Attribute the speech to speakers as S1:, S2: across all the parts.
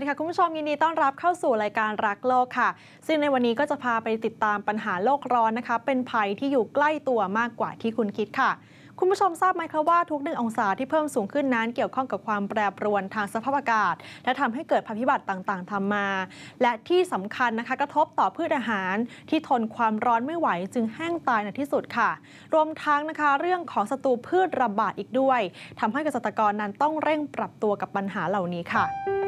S1: ดีค่ะ คุณผู้ชมยินดีต้อนรับเข้าสู่รายการรักโลกค่ะ ซึ่งในวันนี้ก็จะพาไปติดตามปัญหาโลกร้อนนะคะ เป็นภัยที่อยู่ใกล้ตัวมากกว่าที่คุณคิดค่ะ คุณผู้ชมทราบไหมคะว่าทุกหนึ่งองศาที่เพิ่มสูงขึ้นนั้น เกี่ยวข้องกับความแปรปรวนทางสภาพอากาศ และทำให้เกิดภัยพิบัติต่างๆทำมา และที่สำคัญนะคะกระทบต่อพืชอาหาร ที่ทนความร้อนไม่ไหวจึงแห้งตายในที่สุดค่ะ รวมทั้งนะคะเรื่องของศัตรูพืชระบาดอีกด้วยทำให้เกษตรกรนั้นต้องเร่งปรับตัวกับปัญหาเหล่านี้ค่ะ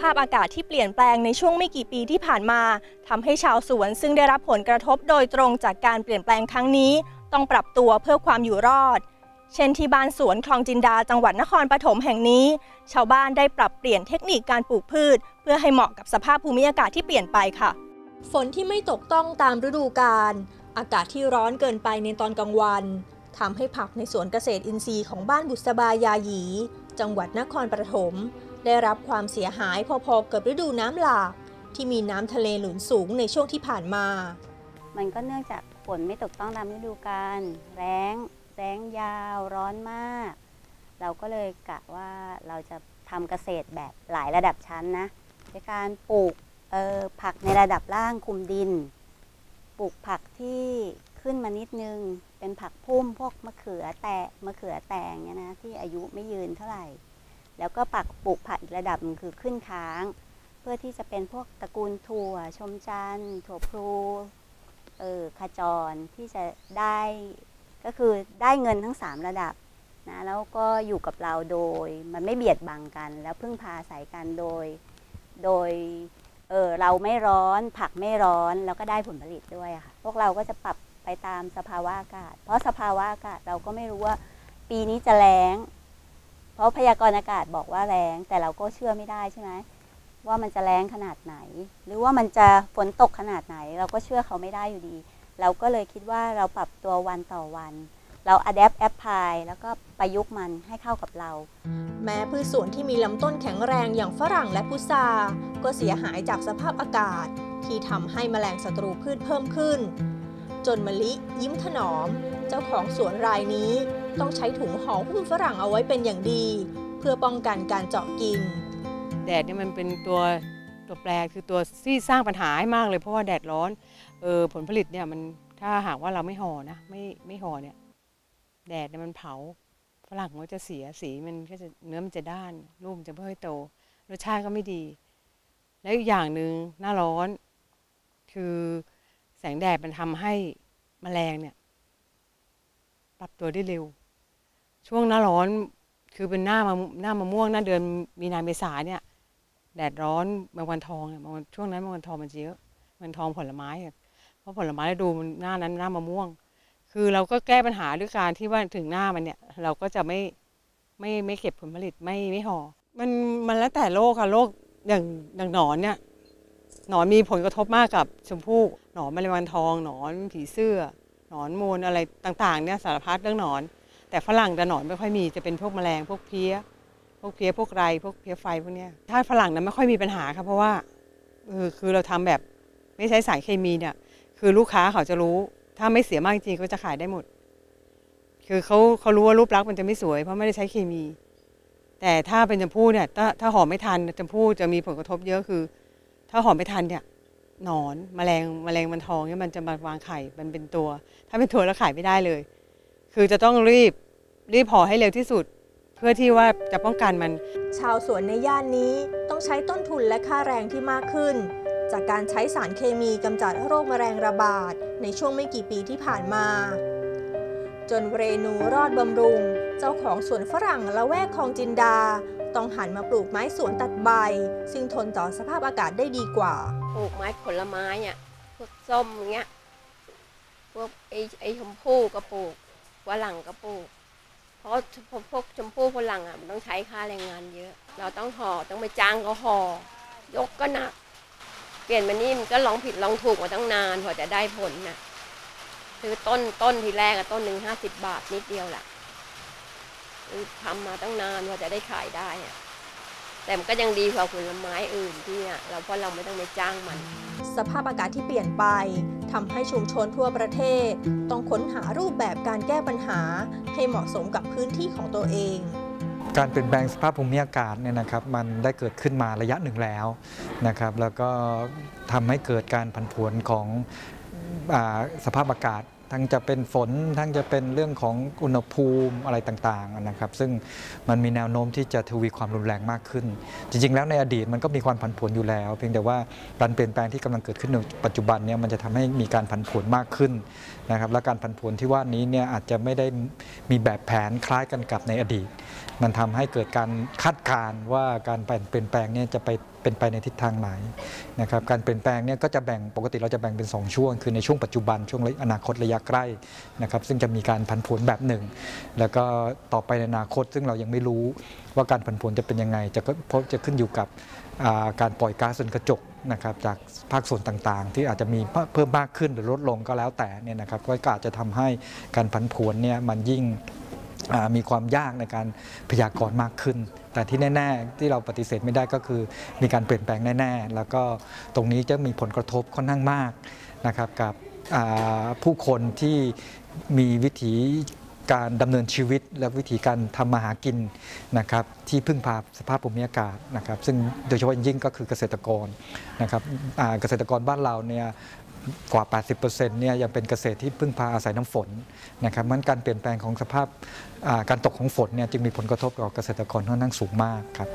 S2: ภาพอากาศที่เปลี่ยนแปลงในช่วงไม่กี่ปีที่ผ่านมาทำให้ชาวสวนซึ่งได้รับผลกระทบโดยตรงจากการเปลี่ยนแปลงครั้งนี้ ต้องปรับตัวเพื่อความอยู่รอด เช่นที่บ้านสวนคลองจินดาจังหวัดนครปฐมแห่งนี้ ชาวบ้านได้ปรับเปลี่ยนเทคนิคการปลูกพืช เพื่อให้เหมาะกับสภาพภูมิอากาศที่เปลี่ยนไปค่ะ ฝนที่ไม่ตกต้องตามฤดูกาลอากาศที่ร้อนเกินไปในตอนกลางวันทำให้ผักในสวนเกษตรอินทรีย์ของบ้านบุษบายาหยี จังหวัดนครปฐม ได้รับความเสียหายพอๆกับฤดูน้ำหลากที่มีน้ำทะเลหนุนสูงในช่วงที่ผ่านมา
S3: มันก็เนื่องจากฝนไม่ตกต้องตามฤดูกาลแล้งแล้งยาวร้อนมาก เราก็เลยกะว่าเราจะทำเกษตรแบบหลายระดับชั้นนะในการปลูกออผักในระดับล่างคุมดิน ปลูกผักที่ขึ้นมานิดนึง เป็นผักพุ่มพวกมะเขือแตะมะเขือแตงเนี่ยนะที่อายุไม่ยืนเท่าไหร่ แล้วก็ปักปลูกผักอีกระดับนึงคือขึ้นค้าง เพื่อที่จะเป็นพวกตระกูลถั่ว ชมจันทร์ถั่วพลูเออขจรที่จะได้ก็คือได้เงินทั้ง 3 ระดับนะแล้วก็อยู่กับเราโดยมันไม่เบียดบังกัน แล้วพึ่งพาอาศัยกันโดยโดยเออเราไม่ร้อนผักไม่ร้อนแล้วก็ได้ผลผลิตด้วยค่ะ พวกเราก็จะปรับไปตามสภาวะอากาศ เพราะสภาวะอากาศเราก็ไม่รู้ว่า ปีนี้จะแล้ง เพราะพยากรณ์อากาศบอกว่าแรงแต่เราก็เชื่อไม่ได้ใช่ไหมว่ามันจะแรงขนาดไหน หรือว่ามันจะฝนตกขนาดไหน เราก็เชื่อเขาไม่ได้อยู่ดี เราก็เลยคิดว่าเราปรับตัววันต่อวัน เราอัดแอปแอปพายแล้วก็ประยุกต์มันให้เข้ากับเรา
S2: แม้พืชสวนที่มีลำต้นแข็งแรงอย่างฝรั่งและพุทราก็เสียหายจากสภาพอากาศ ที่ทำให้แมลงศัตรูพืชเพิ่มขึ้น จนมะลิยิ้มถนอม เจ้าของสวนรายนี้ ต้องใช้ถุงห่อหุ้มฝรั่งเอาไว้เป็นอย่างดี เพื่อป้องกันการเจาะกิน
S4: แดดเนี่ยมันเป็นตัวตัวแปรคือตัวที่สร้างปัญหาให้มากเลยเพราะว่าแดดร้อนเออผลผลิตเนี่ยมันถ้าหากว่าเราไม่ห่อนะไม่ไม่ห่อเนี่ยแดดเนี่ยมันเผาฝรั่งมันจะเสียสีมันก็จะเนื้อมันจะด้านลูกมันจะไม่ค่อยโตรสชาติก็ไม่ดี แล้วอีกอย่างหนึ่งหน้าร้อน คือแสงแดดมันทำให้แมลงเนี่ย ปรับตัวได้เร็ว ช่วงหน้าร้อนคือเป็นหน้ามะหน้ามะม่วงหน้าเดือนมีนาเมษาเนี่ย แดดร้อนบางวันทองเนี่ยบางวันช่วงนั้นบางวันทองมันเยอะมันทองผลไม้เพราะผลไม้ฤดูมันหน้านั้นหน้ามะม่วง คือเราก็แก้ปัญหาด้วยการที่ว่าถึงหน้ามันเนี่ย เราก็จะไม่ไม่ไม่เก็บผลผลิตไม่ไม่ห่อมันมันแล้วแต่โรคค่ะโรคอย่างอย่างหนอนเนี่ยหนอนมีผลกระทบมากกับชมพู่หนอนแมลงวันทองหนอนผีเสื้อหนอนมูลอะไรต่างๆเนี่ยสารพัดเรื่องหนอน แต่ฝรั่งจะหนอนไม่ค่อยมีจะเป็นพวกแมลงพวกเพี้ย พวกเพี้ยพวกไรพวกเพี้ยไฟพวกเนี้ยถ้าฝรั่งนั้นไม่ค่อยมีปัญหาครับเพราะว่าเออคือเราทำแบบไม่ใช้สารเคมีเนี่ย คือลูกค้าเขาจะรู้ ถ้าไม่เสียมากจริงๆก็จะขายได้หมด คือเขาเขารู้ว่ารูปลักษณ์มันจะไม่สวยเพราะไม่ได้ใช้เคมี แต่ถ้าเป็นชมพู่เนี่ย ถ้าถ้าหอมไม่ทันชมพู่จะมีผลกระทบเยอะคือ ถ้าหอมไม่ทันเนี่ยหนอนแมลงแมลงมันทองเนี่ยมันจะมาวางไข่มันเป็นตัว ถ้าเป็นตัวแล้วขายไม่ได้เลย คือจะต้องรีบรีบห่อให้เร็วที่สุด เพื่อที่ว่าจะป้องกันมัน
S2: ชาวสวนในย่านนี้ต้องใช้ต้นทุนและค่าแรงที่มากขึ้น จากการใช้สารเคมีกำจัดโรคแมลงระบาด ในช่วงไม่กี่ปีที่ผ่านมา จนเรนูรอดบำรุง เจ้าของสวนฝรั่งละแวกคลองจินดา ต้องหันมาปลูกไม้สวนตัดใบ ซึ่งทนต่อสภาพอากาศได้ดีกว่า
S5: ปลูกไม้ผลไม้อะพวกส้มอย่างเงี้ยพวกไอ้ไอ้ชมพู่ก็ปลูก วันหลังก็ปลูก เพราะพวกพวกชมพู่ฝรั่งอะมันต้องใช้ค่าแรงงานเยอะ เราต้องห่อต้องไปจ้างเขาห่อยกก็หนัก เปลี่ยนมานี่มันก็ลองผิดลองถูกมาตั้งนานกว่าจะได้ผลน่ะคือต้นต้นทีแรกอะต้นหนึ่งห้าสิบบาทนิดเดียวแหละคือทำมาตั้งนานกว่าจะได้ขายได้อะ แต่มันก็ยังดีกว่าผลไม้อื่นที่เนี่ยเราเพราะเราไม่ต้องไปจ้างมัน
S2: สภาพอากาศที่เปลี่ยนไปทำให้ชุมชนทั่วประเทศ ต้องค้นหารูปแบบการแก้ปัญหาให้เหมาะสมกับพื้นที่ของตัวเอง
S6: การเปลี่ยนแปลงสภาพภูมิอากาศเนี่ยนะครับมันได้เกิดขึ้นมาระยะหนึ่งแล้วนะครับแล้วก็ทำให้เกิดการผันผวนของอาสภาพอากาศ ทั้งจะเป็นฝน ทั้งจะเป็นเรื่องของอุณหภูมิอะไรต่างๆนะครับ ซึ่งมันมีแนวโน้มที่จะทวีความรุนแรงมากขึ้น จริง ๆ แล้วในอดีตมันก็มีความผันผวนอยู่แล้ว เพียงแต่ว่าการเปลี่ยนแปลงที่กำลังเกิดขึ้นในปัจจุบันเนี่ยมันจะทำให้มีการผันผวนมากขึ้นนะครับ และการผันผวนที่ว่านี้เนี่ยอาจจะไม่ได้มีแบบแผนคล้ายกันกับในอดีต มันทำให้เกิดการคาดการณ์ว่าการเปลี่ยนแปลงเนี่ยจะไป เป็นไปในทิศทางไหนนะครับการเปลี่ยนแปลงเนี่ยก็จะแบ่งปกติเราจะแบ่งเป็น 2 ช่วง คือในช่วงปัจจุบันช่วงอนาคตระยะใกล้นะครับซึ่งจะมีการผันผวนแบบหนึ่ง แล้วก็ต่อไปในอนาคต ซึ่งเรายังไม่รู้ว่าการผันผวนจะเป็นยังไง จะก็เพราะจะขึ้นอยู่กับาการปล่อยก๊าซเรือนกระจกนะครับจากภาคส่วนต่างๆ ที่อาจจะมีเพิ่มมากขึ้นหรือลดลงก็แล้วแต่เนี่ยนะครับก็อาจจะทำให้การผันผวนเนี่ยมันยิ่ง มีความยากในการพยากรณ์มากขึ้น แต่ที่แน่ ๆ ที่เราปฏิเสธไม่ได้ก็คือ มีการเปลี่ยนแปลงแน่ ๆ แล้วก็ตรงนี้จะมีผลกระทบค่อนข้างมากนะครับกับผู้คนที่มีวิถีการดำเนินชีวิตและวิธีการทำมาหากินนะครับที่พึ่งพาสภาพภูมิอากาศนะครับซึ่งโดยเฉพาะอย่างยิ่งก็คือเกษตรกรนะครับเกษตรกรบ้านเราเนี่ย กว่า 80%เนี่ยยังเป็นเกษตรที่พึ่งพาอาศัยน้ำฝนนะครับมันการเปลี่ยนแปลงของสภาพการตกของฝนเนี่ยจึงมีผลกระทบต่อเกษตรกรค่อนข้างสูงมากครับ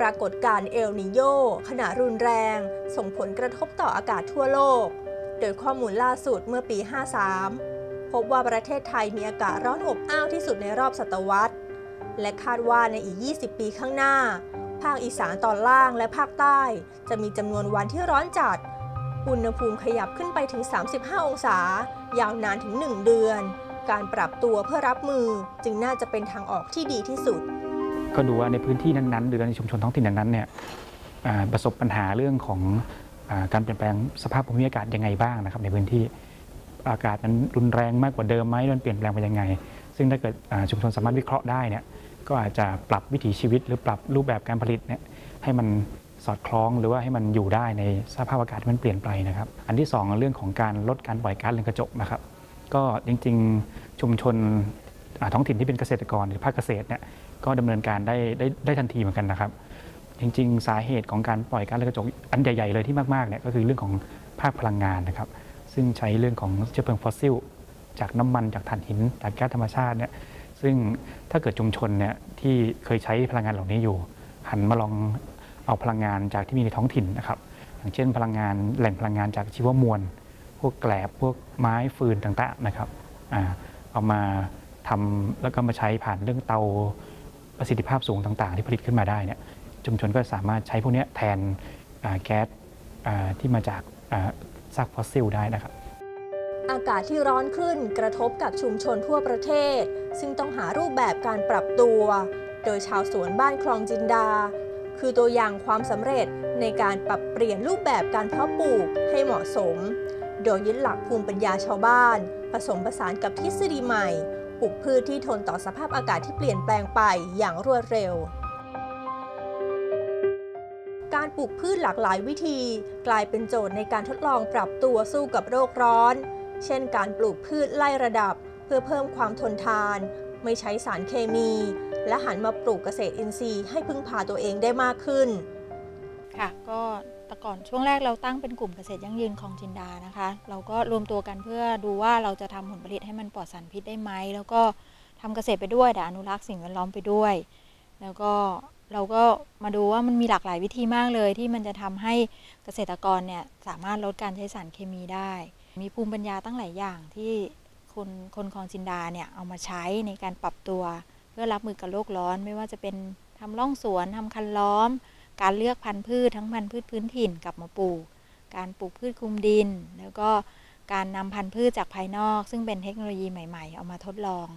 S2: ปรากฏการเอลนิโยขณะรุนแรง ส่งผลกระทบต่ออากาศทั่วโลก โดยข้อมูลล่าสุดเมื่อปี 53 พบว่าประเทศไทยมีอากาศร้อนอบอ้าวที่สุดในรอบศตวรรษ และคาดว่าในอีก 20 ปีข้างหน้า ภาคอีสานตอนล่างและภาคใต้ จะมีจำนวนวันที่ร้อนจัด อุณหภูมิขยับขึ้นไปถึง 35 องศา ยาวนานถึง 1 เดือน การปรับตัวเพื่อรับมือจึงน่าจะเป็นทางออกที่ดีที่สุด
S7: ก็ดูว่าในพื้นที่นั้นๆ หรือในชุมชนท้องถิ่นนั้นๆเนี่ยประสบปัญหาเรื่องของอการเปลี่ยนแปลงสภาพภูมิอากาศยังไงบ้างนะครับ ในพื้นที่อากาศนั้นรุนแรงมากกว่าเดิมไหมมันเปลี่ยนแปลงไปยังไง ซึ่งถ้าเกิดชุมชนสามารถวิเคราะห์ได้เนี่ย ก็อาจจะปรับวิถีชีวิต หรือปรับรูปแบบการผลิตเนี่ยให้มันสอดคล้องหรือว่าให้มันอยู่ได้ในสภาพอากาศที่มันเปลี่ยนไปนะครับ อันที่สองเรื่องของการลดการปล่อยก๊าซเรือนกระจกนะครับ ก็จริงๆชุมชนท้องถิ่นที่เป็นเกษตรกรหรือภาคเกษตรเนี่ยก็ดำเนินการได้ได้ได้ทันทีเหมือนกันนะครับ จริง ๆ สาเหตุของการปล่อยก๊าซเรือนกระจกอันใหญ่ๆเลยที่มากๆเนี่ยก็คือเรื่องของภาคพลังงานนะครับ ซึ่งใช้เรื่องของเชื้อเพลิงฟอสซิล จากน้ำมันจากถ่านหินจากแก๊สธรรมชาติเนี่ย ซึ่งถ้าเกิดชุมชนเนี่ยที่เคยใช้พลังงานเหล่านี้อยู่ หันมาลองเอาพลังงานจากที่มีในท้องถิ่นนะครับ อย่างเช่นพลังงานแหล่งพลังงานจากชีวมวล พวกแกลบพวกไม้ฟืนต่างๆนะครับอเอามาทำแล้วก็มาใช้ผ่านเรื่องเตาประสิทธิภาพสูงต่าง ๆ ที่ผลิตขึ้นมาได้เนี่ยชุมชนก็สามารถใช้พวกนี้แทนแก๊สที่มาจากซากฟอสซิลได้นะครับ
S2: อากาศที่ร้อนขึ้นกระทบกับชุมชนทั่วประเทศ ซึ่งต้องหารูปแบบการปรับตัว โดยชาวสวนบ้านคลองจินดา คือตัวอย่างความสำเร็จในการปรับเปลี่ยนรูปแบบการเพาะปลูกให้เหมาะสม โดยยึดหลักภูมิปัญญาชาวบ้าน ผสมผสานกับทฤษฎีใหม่ปลูกพืชที่ทนต่อสภาพอากาศที่เปลี่ยนแปลงไปอย่างรวดเร็ว การปลูกพืชหลากหลายวิธี กลายเป็นโจทย์ในการทดลองปรับตัวสู้กับโรคร้อน เช่นการปลูกพืชไล่ระดับ เพื่อเพิ่มความทนทาน ไม่ใช้สารเคมี และหันมาปลูกเกษตรอินทรีย์ให้พึ่งพาตัวเองได้มากขึ้น
S8: ค่ะก็แต่ก่อนช่วงแรกเราตั้งเป็นกลุ่มเกษตรยั่งยืนคลองจินดานะคะ เราก็รวมตัวกันเพื่อดูว่าเราจะทำผลผลิตให้มันปลอดสารพิษได้ไหมแล้วก็ทำเกษตรไปด้วยแต่อนุรักษ์สิ่งแวดล้อมไปด้วย แล้วก็เราก็มาดูว่ามันมีหลากหลายวิธีมากเลย ที่มันจะทำให้เกษตรกรเนี่ยสามารถลดการใช้สารเคมีได้ มีภูมิปัญญาตั้งหลายอย่างที่คนคนคลองจินดาเนี่ยเอามาใช้ในการปรับตัว เพื่อรับมือกับโลกร้อน ไม่ว่าจะเป็นทำร่องสวนทำคันล้อม การเลือกพันธุ์พืชทั้งพันธุ์พืชพื้นถิ่นกลับมาปลูก การปลูกพืชคุมดิน แล้วก็การนำพันธุ์พืชจากภายนอก ซึ่งเป็นเทคโนโลยีใหม่ ๆ เอามาทดลอง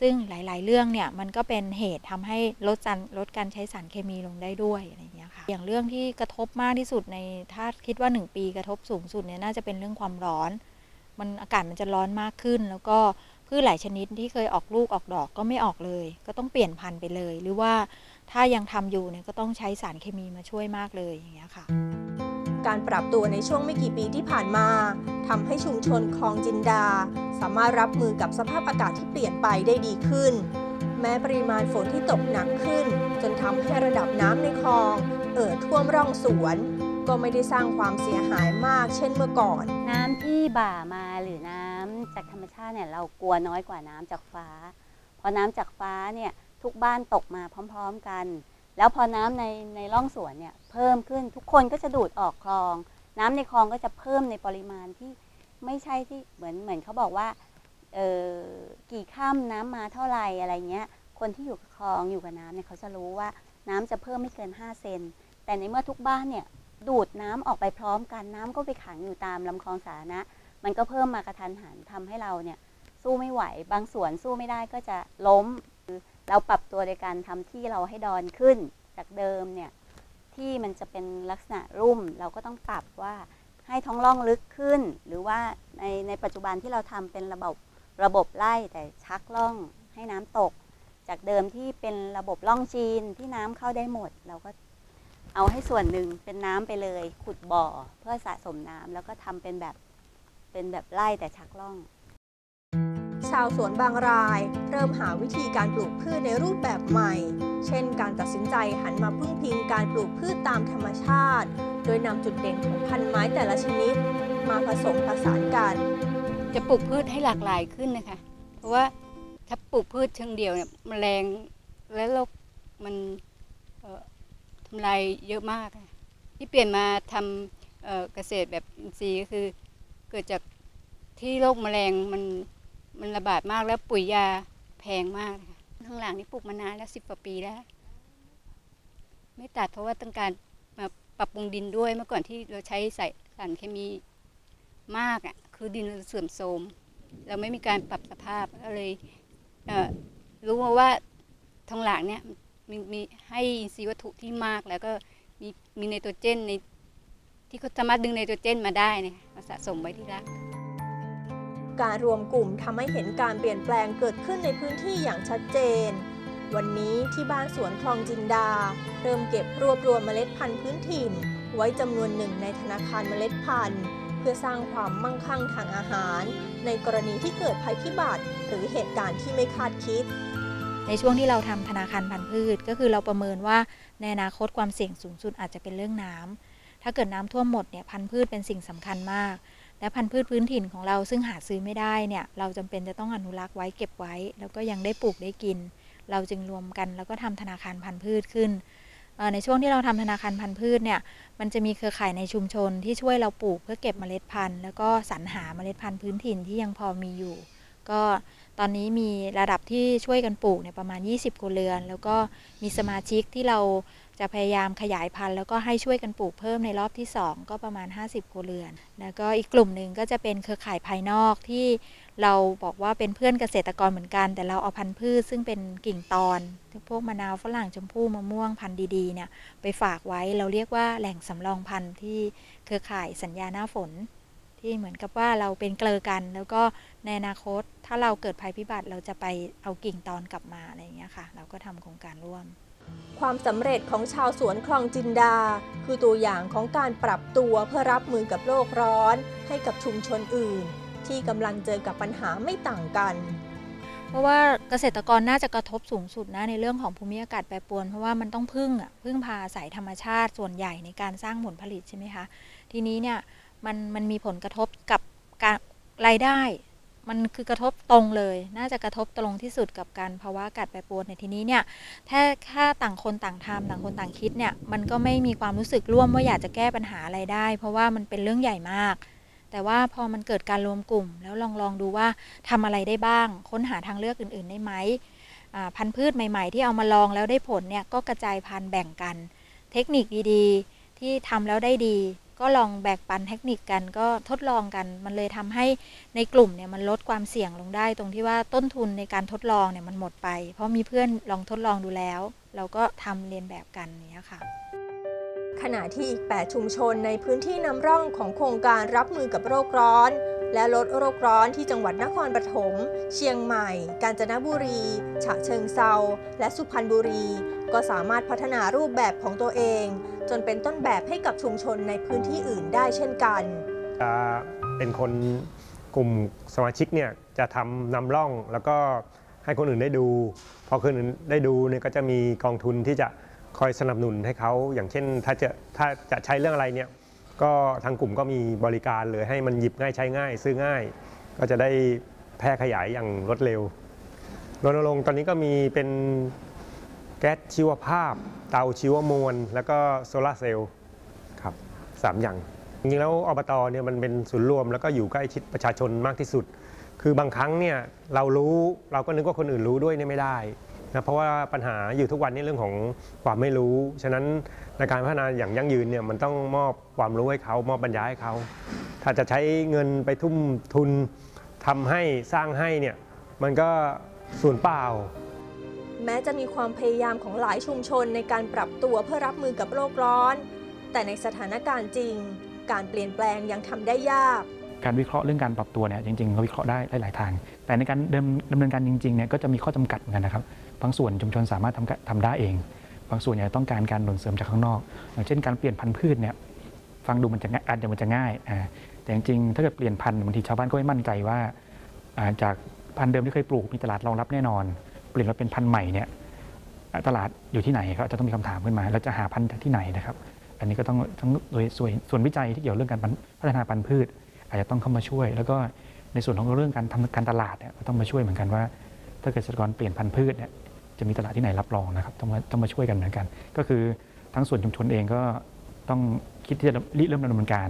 S8: ซึ่งหลาย ๆ เรื่องเนี่ยมันก็เป็นเหตุทำให้ลดการลดการใช้สารเคมีลงได้ด้วยอะไรอย่างเงี้ยค่ะอย่างเรื่องที่กระทบมากที่สุดในถ้าคิดว่า 1 ปีกระทบสูงสุดเนี่ยน่าจะเป็นเรื่องความร้อน มันอากาศมันจะร้อนมากขึ้น แล้วก็พืชหลายชนิดที่เคยออกลูกออกดอกก็ไม่ออกเลย ก็ต้องเปลี่ยนพันธุ์ไปเลย หรือว่าถ้ายังทำอยู่เนี่ยก็ต้องใช้สารเคมีมาช่วยมากเลยอย่างเงี้ยค่ะ
S2: การปรับตัวในช่วงไม่กี่ปีที่ผ่านมาทำให้ชุมชนคลองจินดา สามารถรับมือกับสภาพอากาศที่เปลี่ยนไปได้ดีขึ้น แม้ปริมาณฝนที่ตกหนักขึ้น จนทำให้ระดับน้ำในคลอง เอ่อท่วมร่องสวน ก็ไม่ได้สร้างความเสียหายมากเช่นเมื่อก่อน
S3: น้ำที่บ่ามาหรือน้ำจากธรรมชาติเนี่ยเรากลัวน้อยกว่าน้ำจากฟ้าพอน้ำจากฟ้าเนี่ยทุกบ้านตกมาพร้อม ๆ กัน แล้วพอน้ำในในร่องสวนเนี่ยเพิ่มขึ้นทุกคนก็จะดูดออกคลอง น้ำในคลองก็จะเพิ่มในปริมาณที่ไม่ใช่ที่เหมือนเหมือนเขาบอกว่าเออกี่ข้ามน้ำมาเท่าไหร่อะไรเงี้ย คนที่อยู่กับคลองอยู่กับน้ำเนี่ยเขาจะรู้ว่าน้ำจะเพิ่มไม่เกิน 5 เซน แต่ในเมื่อทุกบ้านเนี่ยดูดน้ำออกไปพร้อมกันน้ำก็ไปขังอยู่ตามลำคลองสาธารณะ มันก็เพิ่มมากระทันหันทำให้เราเนี่ยสู้ไม่ไหว บางสวนสู้ไม่ได้ก็จะล้ม เราปรับตัวในการทำที่เราให้ดอนขึ้นจากเดิมเนี่ยที่มันจะเป็นลักษณะรุ่ม เราก็ต้องปรับว่าให้ท้องร่องลึกขึ้น หรือว่าในในปัจจุบันที่เราทำเป็นระบบระบบไล่แต่ชักร่องให้น้ำตก จากเดิมที่เป็นระบบร่องจีนที่น้ำเข้าได้หมด เราก็เอาให้ส่วนหนึ่งเป็นน้ำไปเลย ขุดบ่อเพื่อสะสมน้ำแล้วก็ทำเป็นแบบเป็นแบบไล่แต่ชักร่อง
S2: ชาวสวนบางราย เริ่มหาวิธีการปลูกพืชในรูปแบบใหม่ เช่น การตัดสินใจหันมาพึ่งพิงการปลูกพืชตามธรรมชาติ โดยนำจุดเด่นของพันธุ์ไม้แต่ละชนิด มาผสมผสานกัน
S9: จะปลูกพืชให้หลากหลายขึ้นนะคะ เพราะว่าถ้าปลูกพืชเชิงเดียวเนี่ยแมลงและโรคมันทำลายเยอะมาก ที่เปลี่ยนมาทำเกษตรแบบอินทรีย์ก็คือเกิดจากที่โรคแมลงมัน มันระบาดมากแล้วปุ๋ยยาแพงมากนะคะข้างหลังนี่ปลูกมานานแล้วสิบกว่าปีแล้ว ไม่ตัดเพราะว่าต้องการมาปรับปรุงดินด้วยเมื่อก่อนที่เราใช้ใส่สารเคมีมากอะคือดินเราเสื่อมโทรมเราไม่มีการปรับสภาพก็เลยเรู้มาว่าทองหลางเนี่ยมีมีให้อินทรีย์วัตถุที่มากแล้วก็มีมีไนโตรเจนในที่เขาสามารถดึงไนโตรเจนมาได้เนี่ยมาสะสมไว้ที่ราก
S2: การรวมกลุ่มทำให้เห็นการเปลี่ยนแปลงเกิดขึ้นในพื้นที่อย่างชัดเจน วันนี้ที่บ้านสวนคลองจินดา เริ่มเก็บรวบรวมเมล็ดพันธุ์พื้นถิ่น ไว้จำนวนหนึ่งในธนาคารเมล็ดพันธุ์ เพื่อสร้างความมั่งคั่งทางอาหาร ในกรณีที่เกิดภัยพิบัติ หรือเหตุการณ์ที่ไม่คาดคิด
S8: ในช่วงที่เราทำธนาคารพันธุ์พืช ก็คือเราประเมินว่าในอนาคตความเสี่ยงสูงสุดอาจจะเป็นเรื่องน้ำถ้าเกิดน้ำท่วมหมดเนี่ยพันธุ์พืชเป็นสิ่งสำคัญมาก และพันธุ์พืชพื้นถิ่นของเราซึ่งหาซื้อไม่ได้เนี่ยเราจำเป็นจะต้องอนุรักษ์ไว้เก็บไว้ แล้วก็ยังได้ปลูกได้กิน เราจึงรวมกันแล้วก็ทำธนาคารพันธุ์พืชขึ้น ในช่วงที่เราทำธนาคารพันธุ์พืชเนี่ยมันจะมีเครือข่ายในชุมชนที่ช่วยเราปลูกเพื่อเก็บเมล็ดพันธุ์ แล้วก็สรรหาเมล็ดพันธุ์พื้นถิ่นที่ยังพอมีอยู่ ก็ตอนนี้มีระดับที่ช่วยกันปลูกเนี่ยประมาณ 20ครัวเรือน แล้วก็มีสมาชิกที่เรา จะพยายามขยายพันธุ์แล้วก็ให้ช่วยกันปลูกเพิ่มในรอบที่ 2 ก็ประมาณ 50ครัวเรือน แล้วก็อีกกลุ่มหนึ่งก็จะเป็นเครือข่ายภายนอกที่เราบอกว่าเป็นเพื่อนเกษตรกรเหมือนกัน แต่เราเอาพันธุ์พืชซึ่งเป็นกิ่งตอน พวกมะนาวฝรั่งชมพู่มะม่วงพันธุ์ดีๆเนี่ยไปฝากไว้เราเรียกว่าแหล่งสำรองพันธุ์ที่เครือข่ายสัญญาหน้าฝน ที่เหมือนกับว่าเราเป็นเกลอกัน แล้วก็ในอนาคตถ้าเราเกิดภัยพิบัติเราจะไปเอากิ่งตอนกลับมาอะไรอย่างเงี้ยค่ะ เราก็ทำโครงการร่วม
S2: ความสำเร็จของชาวสวนคลองจินดา คือตัวอย่างของการปรับตัวเพื่อรับมือกับโลกร้อน ให้กับชุมชนอื่น ที่กำลังเจอกับปัญหาไม่ต่างกัน
S8: เพราะว่าเกษตรกรน่าจะกระทบสูงสุดนะในเรื่องของภูมิอากาศแปรปรวน เพราะว่ามันต้องพึ่งอะพึ่งพาอาศัยธรรมชาติส่วนใหญ่ในการสร้างผลผลิตใช่ไหมคะทีนี้เนี่ยมันมันมีผลกระทบกับการรายได้ มันคือกระทบตรงเลย น่าจะกระทบตรงที่สุดกับการภาวะอากาศแปรปรวนในทีนี้เนี่ยถ้าถ้าต่างคนต่างทำต่างคนต่างคิดเนี่ยมันก็ไม่มีความรู้สึกร่วมว่าอยากจะแก้ปัญหาอะไรได้ เพราะว่ามันเป็นเรื่องใหญ่มาก แต่ว่าพอมันเกิดการรวมกลุ่ม แล้วลองลองดูว่าทำอะไรได้บ้าง ค้นหาทางเลือกอื่น ๆ ได้ไหมพันธุ์พืชใหม่ ๆ ที่เอามาลองแล้วได้ผลเนี่ยก็กระจายพันธุ์แบ่งกัน เทคนิคดีๆ ที่ทำแล้วได้ดี ก็ลองแบ่งปันเทคนิคกันก็ทดลองกัน มันเลยทำให้ในกลุ่มเนี่ยมันลดความเสี่ยงลงได้ ตรงที่ว่าต้นทุนในการทดลองเนี่ยมันหมดไป เพราะมีเพื่อนลองทดลองดูแล้ว เราก็ทำเรียนแบบกันเนี้ยค่ะ
S2: ขณะที่อีก 8 ชุมชนในพื้นที่นำร่องของโครงการรับมือกับโรคร้อน และลดโรคร้อนที่จังหวัดนครปฐม เชียงใหม่ กาญจนบุรี ฉะเชิงเซา และสุพรรณบุรี ก็สามารถพัฒนารูปแบบของตัวเอง จนเป็นต้นแบบให้กับชุมชนในพื้นที่อื่นได้เช่นกัน
S10: จะเป็นคนกลุ่มสมาชิกเนี่ยจะทำนำร่องแล้วก็ให้คนอื่นได้ดู พอคนอื่นได้ดูเนี่ยก็จะมีกองทุนที่จะคอยสนับสนุนให้เขาอย่างเช่น ถ้าจะถ้าจะใช้เรื่องอะไรเนี่ยก็ทางกลุ่มก็มีบริการเลยให้มันหยิบง่ายใช้ง่าย ซื้อง่าย ก็จะได้แพร่ขยายอย่างรวดเร็วรณรงค์ตอนนี้ก็มีเป็น ก๊สชีวภาพ เตาชีวมวล แล้วก็โซลาร์เซลล์ครับสามอย่างจริงๆแล้วอบตเนี่ยมันเป็นศูนย์รวม แล้วก็อยู่ใกล้ชิดประชาชนมากที่สุด คือบางครั้งเนี่ยเรารู้เราก็นึกว่าคนอื่นรู้ด้วยเนี่ยไม่ได้นะเพราะว่าปัญหาอยู่ทุกวันนี้เรื่องของความไม่รู้ ฉะนั้นในการพัฒนาอย่างยั่งยืนเนี่ยมันต้องมอบความรู้ให้เขามอบปัญญาให้เขาถ้าจะใช้เงินไปทุ่มทุนทำให้สร้างให้เนี่ยมันก็ส่วนเปล่า
S2: แม้จะมีความพยายามของหลายชุมชนในการปรับตัวเพื่อรับมือกับโลกร้อน แต่ในสถานการณ์จริง การเปลี่ยนแปลงยังทำได้ยาก
S7: การวิเคราะห์เรื่องการปรับตัวเนี่ยจริงๆเราวิเคราะห์ได้หลายทาง แต่ในการดำเนินการจริงๆเนี่ยก็จะมีข้อจำกัดเหมือนกันนะครับ บางส่วนชุมชนสามารถทำทำได้เอง บางส่วนเนี่ยต้องการการหนุนเสริมจากข้างนอก อย่างเช่นการเปลี่ยนพันธุ์พืชเนี่ยฟังดูมันจะง่ายอาจจะมันจะง่าย แต่จริงๆถ้าเกิดเปลี่ยนพันธุ์บางทีชาวบ้านก็ไม่มั่นใจว่า จากพันธุ์เดิมที่เคยปลูกมีตลาดรองรับแน่นอน เปลี่ยนมาเป็นพันธุ์ใหม่เนี่ยตลาดอยู่ที่ไหนครับจะต้องมีคำถามขึ้นมาแล้วจะหาพันธุ์ที่ไหนนะครับ อันนี้ก็ต้องทั้งโดยส่วนส่วนวิจัยที่เกี่ยวเรื่องการพัฒนาพันธุ์พืช อาจจะต้องเข้ามาช่วย แล้วก็ในส่วนของเรื่องการทำการตลาดเนี่ยก็ต้องมาช่วยเหมือนกันว่า ถ้าเกษตรกรเปลี่ยนพันธุ์พืชเนี่ยจะมีตลาดที่ไหนรับรองนะครับต้องมาต้องมาช่วยกันเหมือนกัน ก็คือทั้งส่วนชุมชนเองก็ต้องคิดที่จะริเริ่มดำเนินการ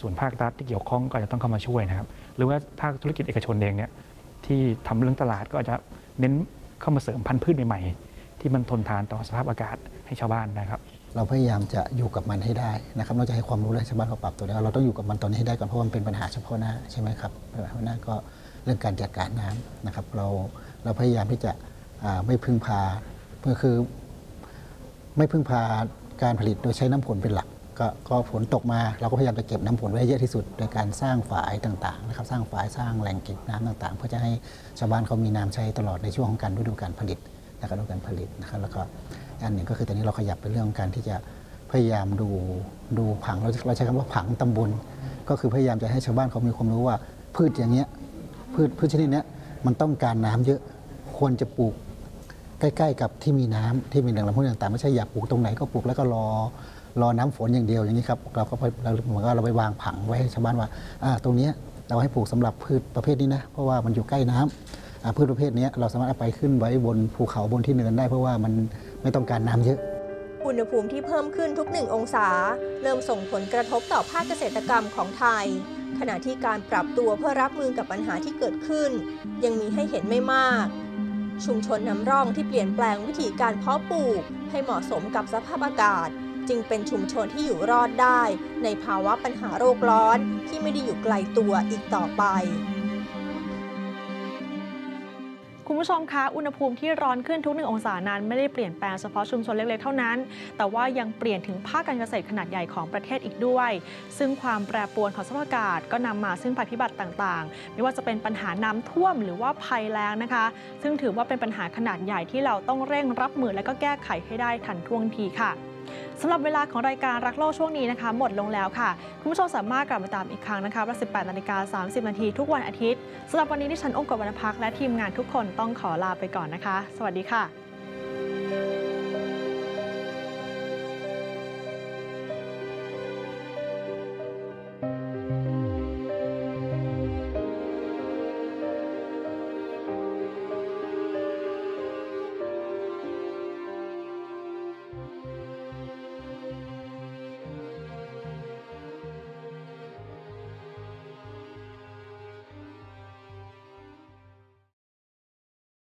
S7: ส่วนภาครัฐที่เกี่ยวข้องก็จะต้องเข้ามาช่วยนะครับ หรือว่าภาคธุรกิจเอกชนเองเนี่ยที่ทำเรื่องตลาดก็อาจจะเน้น เข้ามาเสริมพันธุ์พืชใหม่ๆ ที่มันทนทานต่อสภาพอากาศให้ชาวบ้านนะครับ
S11: เราพยายามจะอยู่กับมันให้ได้นะครับนอกจากให้ความรู้และชาวบ้านเขาปรับตัวแล้วเราต้องอยู่กับมันตอนนี้ให้ได้ก่อนเพราะมันเป็นปัญหาเฉพาะหน้าใช่ไหมครับปัญหาเฉพาะหน้าก็เรื่องการจัดการน้ำนะครับ เราเราพยายามที่จะไม่พึ่งพาก็คือ ไม่พึ่งพาการผลิตโดยใช้น้ำฝนเป็นหลัก ก็ก็ฝนตกมาเราก็พยายามจะเก็บน้ำฝนไว้ให้เยอะที่สุด โดยการสร้างฝายต่างๆนะครับสร้างฝายสร้างแหล่งเก็บน้ำต่างๆ เพื่อจะให้ชาวบ้านเขามีน้ำใช้ตลอดในช่วงของการฤดูการผลิตนะครับฤดูการผลิตนะครับแล้วก็อันหนึ่งก็คือตอนนี้เราขยับไปเรื่องของการที่จะพยายามดูดูผังเราเราใช้คำว่าผังตำบล ก็คือพยายามจะให้ชาวบ้านเขามีความรู้ว่า พืชอย่างเงี้ยพืชพืชชนิดเนี้ยมันต้องการน้ำเยอะควรจะปลูกใกล้ ๆ กับที่มีน้ำที่มีแหล่งน้ำพุต่างๆไม่ใช่อยากปลูกตรงไหนก็ปลูกแล้วก็รอ รอน้ำฝนอย่างเดียวอย่างนี้ครับเราก็ไปเราเหมือนกับเราไปวางผังไว้ให้ชาวบ้านว่าตรงนี้เราให้ปลูกสำหรับพืชประเภทนี้นะเพราะว่ามันอยู่ใกล้น้ำอ่าพืชประเภทนี้เราสามารถเอาไปขึ้นไว้บนภูเขาบนที่เนินได้ เพราะว่ามันไม่ต้องการน้ำเยอะ
S2: อุณหภูมิที่เพิ่มขึ้นทุกหนึ่งองศา เริ่มส่งผลกระทบต่อภาคเกษตรกรรมของไทย ขณะที่การปรับตัวเพื่อรับมือกับปัญหาที่เกิดขึ้น ยังมีให้เห็นไม่มาก ชุมชนนำร่องที่เปลี่ยนแปลงวิธีการเพาะปลูกให้เหมาะสมกับสภาพอากาศ จึงเป็นชุมชนที่อยู่รอดได้ ในภาวะปัญหาโรคร้อนที่ไม่ได้อยู่ไกลตัวอีกต่อไป
S1: คุณผู้ชมคะอุณหภูมิที่ร้อนขึ้นทุกหนึ่งองศานั้นไม่ได้เปลี่ยนแปลงเฉพาะชุมชนเล็กๆเท่านั้น แต่ว่ายังเปลี่ยนถึงภาคการเกษตรขนาดใหญ่ของประเทศอีกด้วย ซึ่งความแปรปรวนของสภาพอากาศก็นำมาซึ่งภัยพิบัติต่างๆ ไม่ว่าจะเป็นปัญหาน้ำท่วมหรือว่าภัยแล้งนะคะ ซึ่งถือว่าเป็นปัญหาขนาดใหญ่ที่เราต้องเร่งรับมือและก็แก้ไขให้ได้ทันท่วงทีค่ะ สำหรับเวลาของรายการรักโลกช่วงนี้นะคะ หมดลงแล้วค่ะ คุณผู้ชมสามารถกลับมาตามอีกครั้งนะคะเวลา18นาฬิกา30 นาทีทุกวันอาทิตย์สำหรับวันนี้ที่ฉันองค์กบวรรณพักและทีมงานทุกคนต้องขอลาไปก่อนนะคะ สวัสดีค่ะ